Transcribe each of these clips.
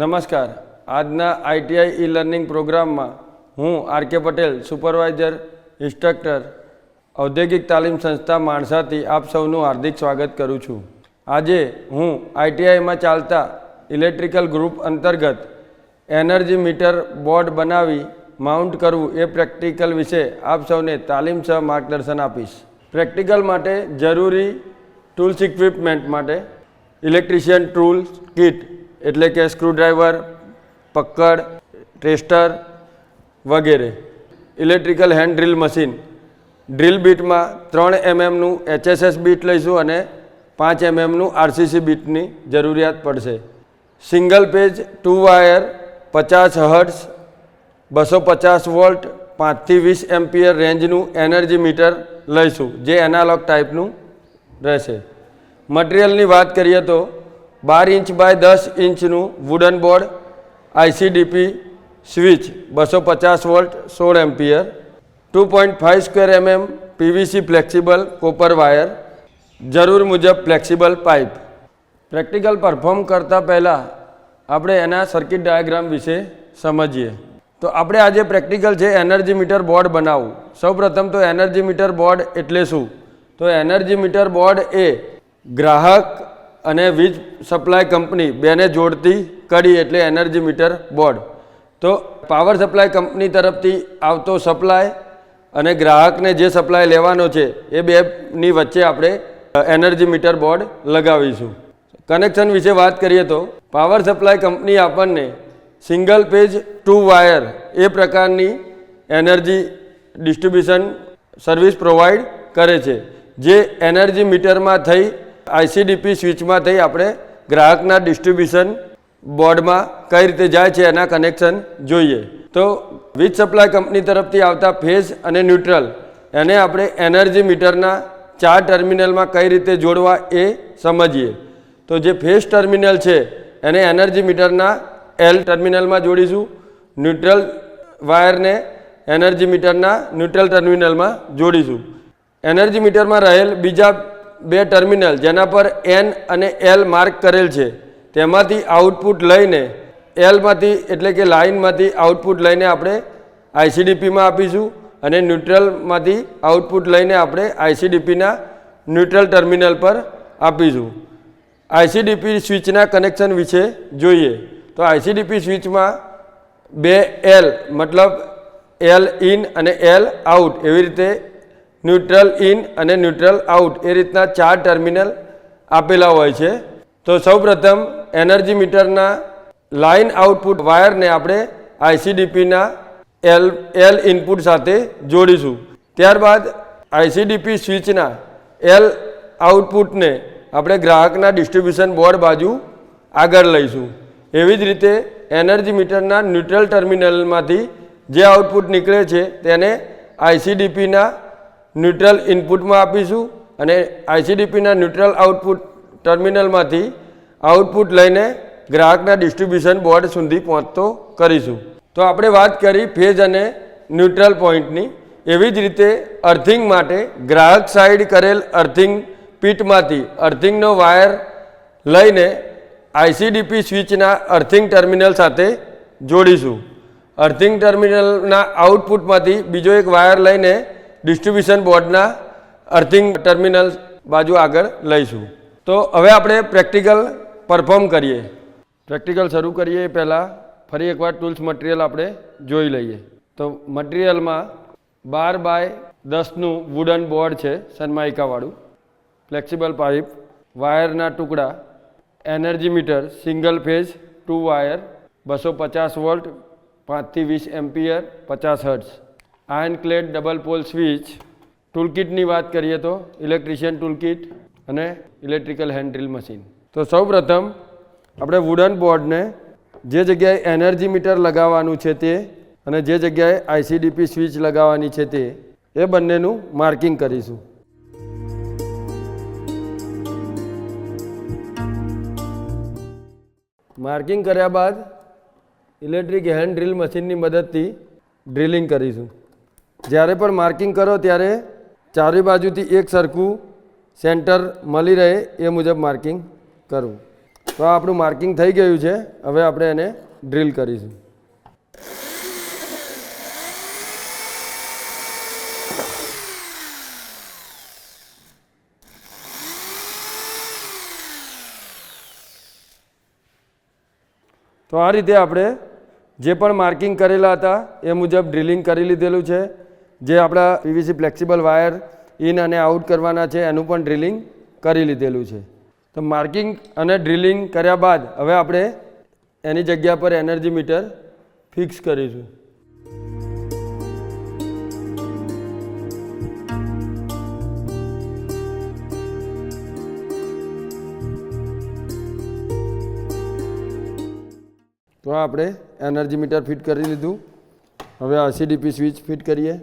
નમસ્કાર. આજના ITI e learning પ્રોગ્રામમાં હું R K Patel, supervisor, instructor, ઔદ્યોગિક તાલીમ સંસ્થા માણસાથી આપ સૌનું હાર્દિક સ્વાગત કરું છું. આજે હું આઈટીઆઈમાં ચાલતા ઇલેક્ટ્રિકલ ગ્રુપ અંતર્ગત એનર્જી મીટર બોર્ડ બનાવી માઉન્ટ કરવું એ પ્રેક્ટિકલ વિશે આપ સૌને તાલીમ સહ માર્ગદર્શન આપીશ. પ્રેક્ટિકલ માટે જરૂરી ટૂલ્સ ઇક્વિપમેન્ટ માટે ઇલેક્ટ્રિશિયન ટૂલ્સ, કિટ એટલે કે સ્ક્રૂડ્રાઈવર, પક્કડ ટેસ્ટર વગેરે. Electrical hand drill machine. Drill બીટમાં ત્રણ એમએમનું એચએસએસ બીટ લઈશું અને પાંચ એમએમનું આરસીસી બીટની જરૂરિયાત પડશે. સિંગલ પેજ, ટુ વાયર, પચાસ હર્ટ્સ બસો પચાસ વોલ્ટ, પાંચથી વીસ એમ્પિયર રેન્જનું એનર્જી મીટર લઈશું, જે એનાલોગ ટાઈપનું રહેશે. મટિરિયલની વાત કરીએ તો બાર ઇંચ બાય દસ ઇંચનું વુડન બોર્ડ આઈસીડીપી સ્વિચ બસો પચાસ વોલ્ટ, સોળ ampere two point five square MM PVC flexible copper wire જરૂર મુજબ ફ્લેક્સિબલ પાઇપ પ્રેક્ટિકલ પરફોર્મ કરતાં પહેલાં આપણે એના સર્કિટ ડાયાગ્રામ વિશે સમજીએ. તો આપણે આજે પ્રેક્ટિકલ છે એનર્જી મીટર બોર્ડ બનાવવું. સૌપ્રથમ તો એનર્જી મીટર બોર્ડ એટલે શું? તો એનર્જી મીટર બોર્ડ એ ગ્રાહક અને વીજ સપ્લાય કંપની બેને જોડતી કડી એટલે એનર્જી મીટર બોર્ડ. તો પાવર સપ્લાય કંપની તરફથી આવતો સપ્લાય અને ગ્રાહકને જે સપ્લાય લેવાનો છે, એ બેની વચ્ચે આપણે એનર્જી મીટર બોર્ડ લગાવીશું. કનેક્શન વિશે વાત કરીએ તો, પાવર સપ્લાય કંપની આપણને સિંગલ પેજ ટુ વાયર એ પ્રકારની એનર્જી ડિસ્ટ્રીબ્યુશન સર્વિસ પ્રોવાઈડ કરે છે. જે એનર્જી મીટરમાં થઈ આઈસીડીપી સ્વિચમાં થઈ આપણે ગ્રાહકના ડિસ્ટ્રીબ્યુશન બોર્ડમાં કઈ રીતે જાય છે એના કનેક્શન જોઈએ. તો વીજ સપ્લાય કંપની તરફથી આવતા ફેઝ અને ન્યુટ્રલ એને આપણે એનર્જી મીટરના ચાર ટર્મિનલમાં કઈ રીતે જોડવા એ સમજીએ. તો જે ફેઝ ટર્મિનલ છે એને એનર્જી મીટરના એલ ટર્મિનલમાં જોડીશું. ન્યુટ્રલ વાયરને એનર્જી મીટરના ન્યુટ્રલ ટર્મિનલમાં જોડીશું. એનર્જી મીટરમાં રહેલ બીજા બે ટર્મિનલ, જેના પર એન અને એલ માર્ક કરેલ છે. તેમાંથી આઉટપુટ લઈને એલમાંથી એટલે કે લાઇનમાંથી આઉટપુટ લઈને આપણે આઈસીડીપીમાં આપીશું અને ન્યુટ્રલમાંથી આઉટપુટ લઈને આપણે આઈસીડીપીના ન્યુટ્રલ ટર્મિનલ પર આપીશું. આઈસીડીપી સ્વિચના કનેક્શન વિશે જોઈએ. તો આઈસીડીપી સ્વિચમાં બે એલ મતલબ એલ ઇન અને એલ આઉટ એવી રીતે ન્યુટ્રલ ઇન અને ન્યુટ્રલ આઉટ એ રીતના ચાર ટર્મિનલ આપેલા હોય છે. તો સૌપ્રથમ એનર્જી મીટરના લાઇન આઉટપુટ વાયરને આપણે આઈસીડીપીના એલ એલ ઇનપુટ સાથે જોડીશું. ત્યારબાદ આઈસીડીપી સ્વિચના એલ આઉટપુટને આપણે ગ્રાહકના ડિસ્ટ્રીબ્યુશન બોર્ડ બાજુ આગળ લઈશું. એવી જ રીતે એનર્જી મીટરના ન્યુટ્રલ ટર્મિનલમાંથી જે આઉટપુટ નીકળે છે તેને આઈસીડીપીના ન્યુટ્રલ ઇનપુટમાં આપીશું અને આઈસીડીપીના ન્યુટ્રલ આઉટપુટ ટર્મિનલમાંથી આઉટપુટ લઈને ગ્રાહકના ડિસ્ટ્રીબ્યુશન બોર્ડ સુધી પહોંચતો કરીશું. તો આપણે વાત કરી ફેઝ અને ન્યુટ્રલ પોઈન્ટની. એવી જ રીતે અર્થિંગ માટે ગ્રાહક સાઈડ કરેલ અર્થિંગ પીટમાંથી અર્થિંગનો વાયર લઈને આઈસીડીપી સ્વિચના અર્થિંગ ટર્મિનલ સાથે જોડીશું. અર્થિંગ ટર્મિનલના આઉટપુટમાંથી બીજો એક વાયર લઈને ડિસ્ટ્રીબ્યુશન બોર્ડના અર્થિંગ ટર્મિનલ બાજુ આગળ લઈશું. તો હવે આપણે પ્રેક્ટિકલ પરફોર્મ કરીએ. પ્રેક્ટિકલ શરૂ કરીએ એ પહેલાં. ફરી એકવાર ટૂલ્સ મટીરિયલ આપણે જોઈ લઈએ. તો મટીરિયલમાં બાર બાય દસનું વુડન બોર્ડ છે સનમાઇકાવાળું ફ્લેક્સિબલ પાઇપ વાયરના ટુકડા energy meter single phase two wire બસો પચાસ વોલ્ટ પાંચથી વીસ એમ્પિયર, પચાસ hertz iron clad double pole switch. ટૂલકિટની વાત કરીએ તો ઇલેક્ટ્રિશિયન ટૂલકીટ અને ઇલેક્ટ્રિકલ હેન્ડ ડ્રિલ મશીન. તો સૌપ્રથમ આપણે વુડન બોર્ડને જે જગ્યાએ એનર્જી મીટર લગાવવાનું છે તે અને જે જગ્યાએ આઈસીડીપી સ્વિચ લગાવવાની છે તે, એ બંનેનું માર્કિંગ કરીશું. માર્કિંગ કર્યા બાદ ઇલેક્ટ્રિક હેન્ડ ડ્રિલ મશીનની મદદથી ડ્રિલિંગ કરીશું. જ્યારે પણ માર્કિંગ કરો ત્યારે ચારે બાજુથી એક સરખું સેન્ટર મળી રહે એ મુજબ માર્કિંગ કરવું તો આ આપણું માર્કિંગ થઈ ગયું છે. હવે આપણે એને ડ્રીલ કરીશું. તો આ રીતે આપણે જે પણ માર્કિંગ કરેલા હતા એ મુજબ ડ્રિલિંગ કરી લીધેલું છે. જે આપણા પીવીસી ફ્લેક્સિબલ વાયર ઇન અને આઉટ કરવાના છે, એનું પણ ડ્રિલિંગ કરી લીધેલું છે. તો માર્કિંગ અને ડ્રિલિંગ કર્યા બાદ હવે આપણે એની જગ્યા પર એનર્જી મીટર ફિક્સ કરીશું. તો આપણે એનર્જી મીટર ફિટ કરી લીધું. હવે આસીડીપી સ્વિચ ફિટ કરીએ.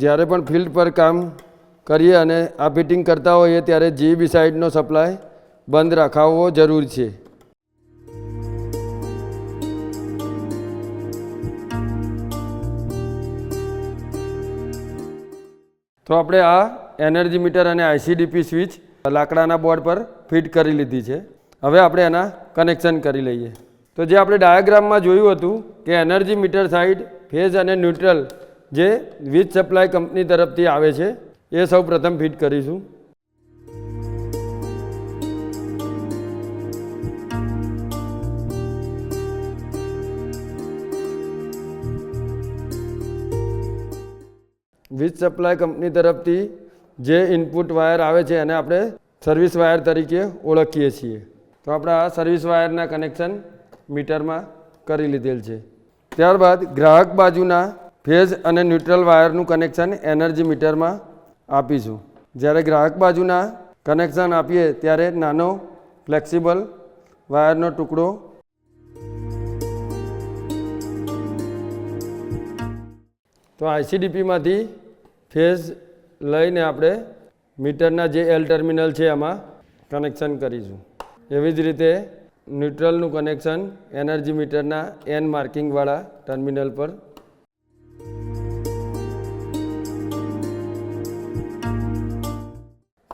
જ્યારે પણ ફિલ્ડ પર કામ કરીએ અને આ ફિટિંગ કરતા હોઈએ ત્યારે જીબી સાઇડનો સપ્લાય બંધ રાખાવવો જરૂર છે. તો આપણે આ એનર્જી મીટર અને આઈસીડીપી સ્વિચ લાકડાના બોર્ડ પર ફિટ કરી લીધી છે. હવે આપણે એના કનેક્શન કરી લઈએ. તો જે આપણે ડાયાગ્રામમાં જોયું હતું કે એનર્જી મીટર સાઈડ ફેઝ અને ન્યુટ્રલ જે વીજ સપ્લાય કંપની તરફથી આવે છે, એ સૌ પ્રથમ ફિટ કરીશું. વીજ સપ્લાય કંપની તરફથી જે ઇનપુટ વાયર આવે છે, એને આપણે સર્વિસ વાયર તરીકે ઓળખીએ છીએ. તો આપણે આ સર્વિસ વાયરના કનેક્શન મીટરમાં કરી લીધેલ છે. ત્યારબાદ ગ્રાહક બાજુના ફેઝ અને ન્યુટ્રલ વાયરનું કનેક્શન એનર્જી મીટરમાં આપીશું. જ્યારે ગ્રાહક બાજુના કનેક્શન આપીએ ત્યારે નાનો, ફ્લેક્સિબલ વાયરનો ટુકડો તો આઈસીડીપીમાંથી ફેઝ લઈને આપણે મીટરના જે એલ ટર્મિનલ છે એમાં કનેક્શન કરીશું. એવી જ રીતે ન્યુટ્રલનું કનેક્શન એનર્જી મીટરના એન માર્કિંગવાળા ટર્મિનલ પર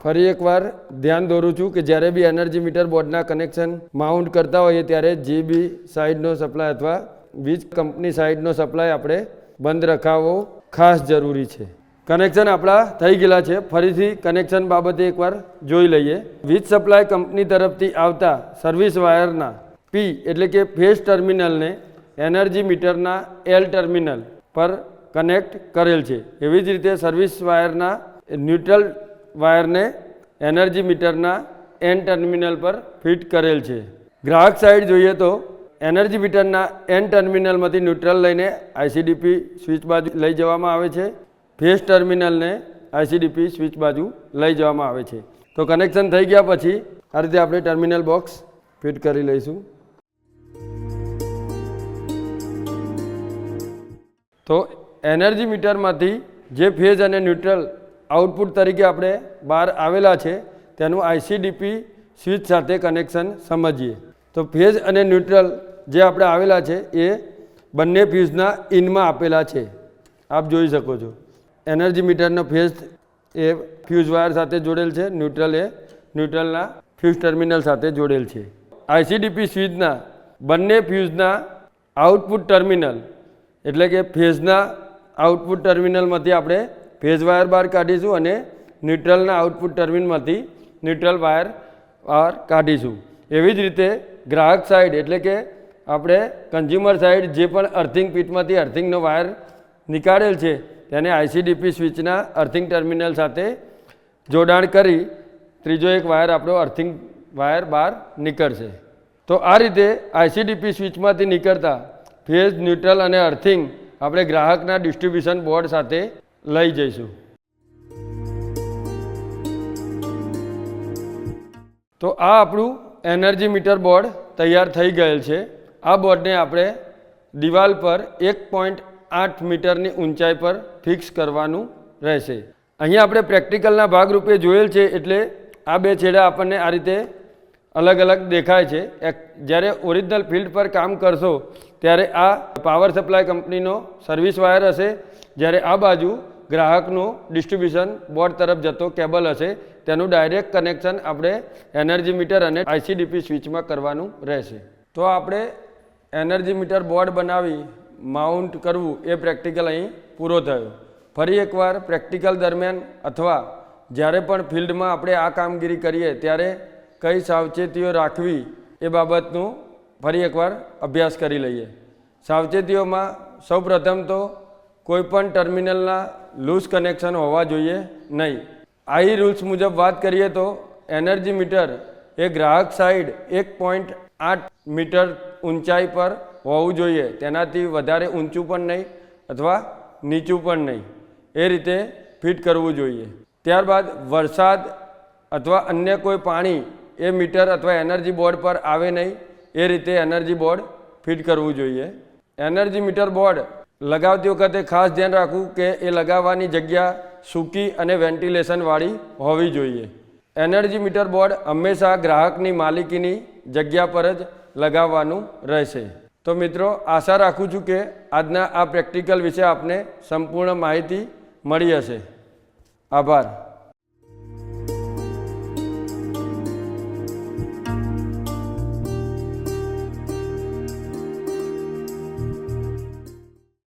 ફરી એકવાર ધ્યાન દોરું છું કે જ્યારે બી એનર્જી મીટર બોર્ડના કનેક્શન માઉન્ટ કરતા હોઈએ ત્યારે જે બી સાઈડનો સપ્લાય અથવા વીજ કંપની સાઈડનો સપ્લાય આપણે બંધ રખાવવો ખાસ જરૂરી છે. કનેક્શન આપણા થઈ ગયેલા છે. ફરીથી કનેક્શન બાબતે એકવાર જોઈ લઈએ. વીજ સપ્લાય કંપની તરફથી આવતા સર્વિસ વાયરના પી એટલે કે ફેસ ટર્મિનલને એનર્જી મીટરના એલ ટર્મિનલ પર કનેક્ટ કરેલ છે. એવી જ રીતે સર્વિસ વાયરના ન્યુટ્રલ વાયરને એનર્જી મીટરના એન ટર્મિનલ પર ફિટ કરેલ છે. ગ્રાહક સાઈડ જોઈએ તો, એનર્જી મીટરના એન ટર્મિનલમાંથી ન્યુટ્રલ લઈને આઈસીડીપી સ્વિચ બાજુ લઈ જવામાં આવે છે. ફેસ ટર્મિનલને આઈસીડીપી સ્વિચ બાજુ લઈ જવામાં આવે છે. તો કનેક્શન થઈ ગયા પછી આ રીતે આપણે ટર્મિનલ બોક્સ ફિટ કરી લઈશું. તો એનર્જી મીટરમાંથી જે ફેઝ અને ન્યુટ્રલ આઉટપુટ તરીકે આપણે બહાર આવેલા છે, તેનું આઈસીડીપી સ્વિચ સાથે કનેક્શન સમજીએ. તો ફેઝ અને ન્યુટ્રલ જે આપણે આવેલા છે, એ બંને ફ્યુઝના ઇનમાં આપેલા છે. આપ જોઈ શકો છો. એનર્જી મીટરનો ફેઝ એ ફ્યુઝ વાયર સાથે જોડેલ છે, ન્યુટ્રલ એ ન્યુટ્રલના ફ્યુઝ ટર્મિનલ સાથે જોડેલ છે. આઈસીડીપી સ્વિચના બંને ફ્યુઝના આઉટપુટ ટર્મિનલ, એટલે કે ફેઝના આઉટપુટ ટર્મિનલમાંથી આપણે ફેઝ વાયર બહાર કાઢીશું અને ન્યુટ્રલના આઉટપુટ ટર્મિનલમાંથી ન્યુટ્રલ વાયર બહાર કાઢીશું. એવી જ રીતે ગ્રાહક સાઈડ એટલે કે આપણે કન્ઝ્યુમર સાઈડ જે પણ અર્થિંગ પીટમાંથી અર્થિંગનો વાયર નીકાળેલ છે, તેને આઈસીડીપી સ્વિચના અર્થિંગ ટર્મિનલ સાથે જોડાણ કરી ત્રીજો એક વાયર આપણો અર્થિંગ વાયર બહાર નીકળશે. તો આ રીતે આઈસીડીપી સ્વિચમાંથી નીકળતા ફેઝ ન્યુટ્રલ અને અર્થિંગ આપણે ગ્રાહકના ડિસ્ટ્રીબ્યુશન બોર્ડ સાથે લઈ જઈશું. તો આ આપણું એનર્જી મીટર બોર્ડ તૈયાર થઈ ગયેલ છે. આ બોર્ડને આપણે દિવાલ પર એક પોઈન્ટ આઠ મીટરની ઊંચાઈ પર ફિક્સ કરવાનું રહેશે. અહીંયા આપણે પ્રેક્ટિકલના ભાગરૂપે જોયેલ છે એટલે આ બે છેડા આપણને આ રીતે અલગ અલગ દેખાય છે. જ્યારે ઓરિજિનલ ફિલ્ડ પર કામ કરશો ત્યારે આ પાવર સપ્લાય કંપનીનો સર્વિસ વાયર હશે. જ્યારે આ બાજુ ગ્રાહકનું ડિસ્ટ્રીબ્યુશન બોર્ડ તરફ જતો કેબલ હશે, તેનું ડાયરેક્ટ કનેક્શન આપણે એનર્જી મીટર અને આઈસીડીપી સ્વિચમાં કરવાનું રહેશે. તો આપણે એનર્જી મીટર બોર્ડ બનાવી માઉન્ટ કરવું, એ પ્રેક્ટિકલ અહીં પૂરો થયો. ફરી એકવાર પ્રેક્ટિકલ દરમિયાન અથવા જ્યારે પણ ફિલ્ડમાં આપણે આ કામગીરી કરીએ, ત્યારે કઈ સાવચેતીઓ રાખવી, એ બાબતનું ફરી એકવાર અભ્યાસ કરી લઈએ. સાવચેતીઓમાં સૌપ્રથમ તો કોઈપણ ટર્મિનલના લૂઝ કનેક્શન હોવા જોઈએ નહીં. આઈ રૂલ્સ મુજબ વાત કરીએ તો એનર્જી મીટર એ ગ્રાહક સાઈડ એક પોઈન્ટ આઠ મીટર ઊંચાઈ પર હોવું જોઈએ. તેનાથી વધારે ઊંચું પણ નહીં અથવા નીચું પણ નહીં. એ રીતે ફિટ કરવું જોઈએ. ત્યારબાદ વરસાદ અથવા અન્ય કોઈ પાણી એ મીટર અથવા એનર્જી બોર્ડ પર આવે નહીં. એ રીતે એનર્જી બોર્ડ ફિટ કરવું જોઈએ. એનર્જી મીટર બોર્ડ લગાવતી વખતે ખાસ ધ્યાન રાખવું કે એ લગાવવાની જગ્યા સૂકી અને વેન્ટિલેશનવાળી હોવી જોઈએ. એનર્જી મીટર બોર્ડ હંમેશા ગ્રાહકની માલિકીની જગ્યા પર જ લગાવવાનું રહેશે. તો મિત્રો, આશા રાખું છું કે આજના આ પ્રેક્ટિકલ વિશે આપને સંપૂર્ણ માહિતી મળી હશે. આભાર.